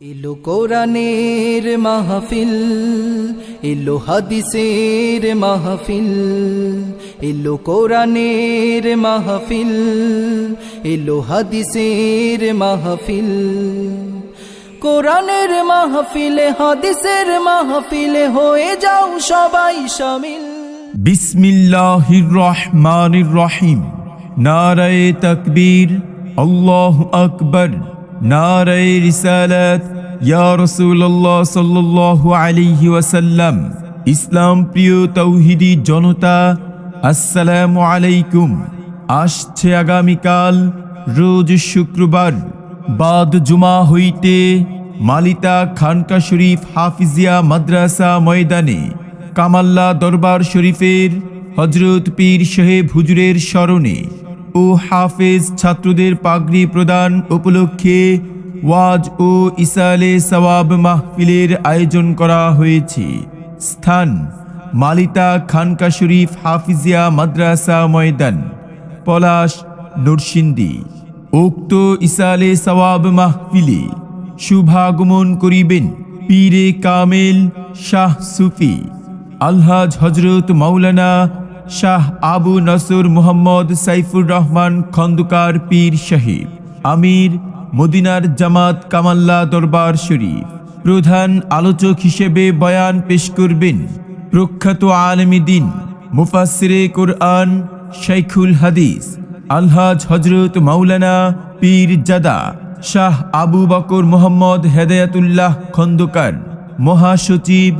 এলো কোরআনের মাহফিল, এলো হাদিসের মাহফিল, এলো কোরআনের মাহফিল, এলো হাদিসের মাহফিল। কোরআনের মাহফিলে, হাদিসের মাহফিলে হয়ে যাও সবাই শামিল বিসমিল্লাহির রহমানির রহিম। নারায়ে তাকবীর। আল্লাহু আকবার। নারায়ে রিসালাত, ইয়া রাসূলুল্লাহ সাল্লাল্লাহু আলাইহি ওয়াসাল্লাম। ইসলাম প্রিয় তৌহিদি জনতা, আসসালামু আলাইকুম। আসছে আগামীকাল, রোজ শুক্রবার, বাদ জুমা হইতে মালিতা খানকা শরীফ হাফিজিয়া মাদ্রাসা ময়দানে, কামাল্লা দরবার শরীফের হজরত পীর সাহেব হুজুরের স্মরণে। ও হাফেজ ছাত্রদের পাগড়ি প্রদান উপলক্ষে ওয়াজ ও ইসালে সওয়াব মাহফিলের আয়োজন করা হয়েছে। স্থান, মালিতা খানকা শরীফ হাফিজিয়া মাদ্রাসা ময়দান, পলাশ, নরসিংদী। উক্ত ইসালে সওয়াব মাহফিলে শুভাগমন করিবেন পীরে কামেল শাহ সুফি, আলহাজ হজরত মাওলানা শাহ আবু নসর মুহাম্মদ সাইফুর রহমান খন্দকার পীর সাহেব আমির মদিনার জামাত কামাল্লা দরবার শরীফ। প্রধান আলোচক হিসেবে বয়ান পেশ করবেন প্রখ্যাত আলমী দিন মুফাসিরে কোরআন, শাইখুল হাদিস, আলহাজ হজরত মাওলানা পীর জাদা, শাহ আবু বকর মোহাম্মদ হেদায়াতুল্লাহ খন্দকার, মহাসচিব,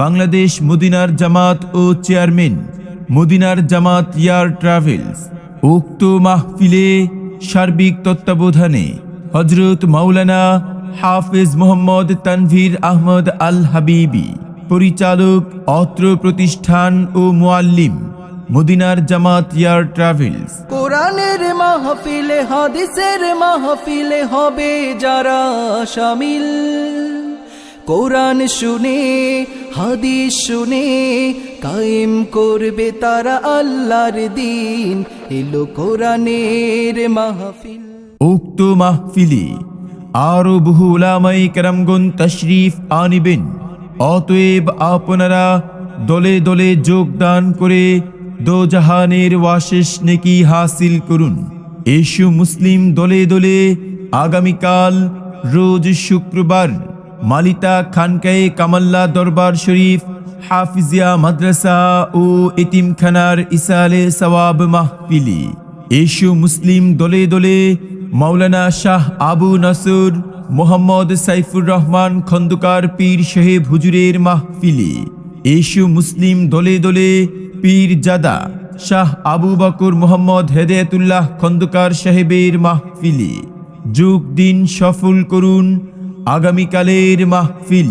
বাংলাদেশ মদিনার জামাত ও চেয়ারম্যান। মদিনার জামাত ইয়ার ট্রাভেলস, উক্ত মাহফিলে সার্বিক তত্ত্বাবধানে হজরত মাওলানা হাফেজ মোহাম্মদ তানভীর আহমদ আল হাবিবি পরিচালক অত্র প্রতিষ্ঠান ও মুআল্লিম মদিনার জামাত ইয়ার ট্রাভেলস। কোরআনের মাহফিলে, হাদিসের মাহফিলে হবে যারা শামিল কোরআন শুনে, হাদিস শুনে কায়েম করবে তারা আল্লাহর দিন। এলো কোরআনের মাহফিল। উক্ত মাহফিলে আরও বহু উলামাই কেরামগণ তশরিফ আনিবেন। অতএব আপনারা দলে দলে যোগদান করে দোজাহানের ওয়াশেষ নেকি হাসিল করুন। এসু মুসলিম দলে দলে আগামীকাল রোজ শুক্রবার মালিতা খানকায়ে কামাল্লা দরবার শরীফ, হাফিজিয়া মাদ্রাসা ও এতিমখানার ইসালে সওয়াব মাহফিলি। এসু মুসলিম দলে দলে মাওলানা শাহ আবু নাসুর মোহাম্মদ সাইফুর রহমান খন্দকার পীর সাহেব হুজুরের মাহফিলি। এসু মুসলিম দলে দলে পীর জাদা শাহ আবু বকর মোহাম্মদ হেদায়তুল্লাহ খন্দকার সাহেবের মাহফিলি। যুগ দিন সফল করুন আগামীকালের মাহফিল।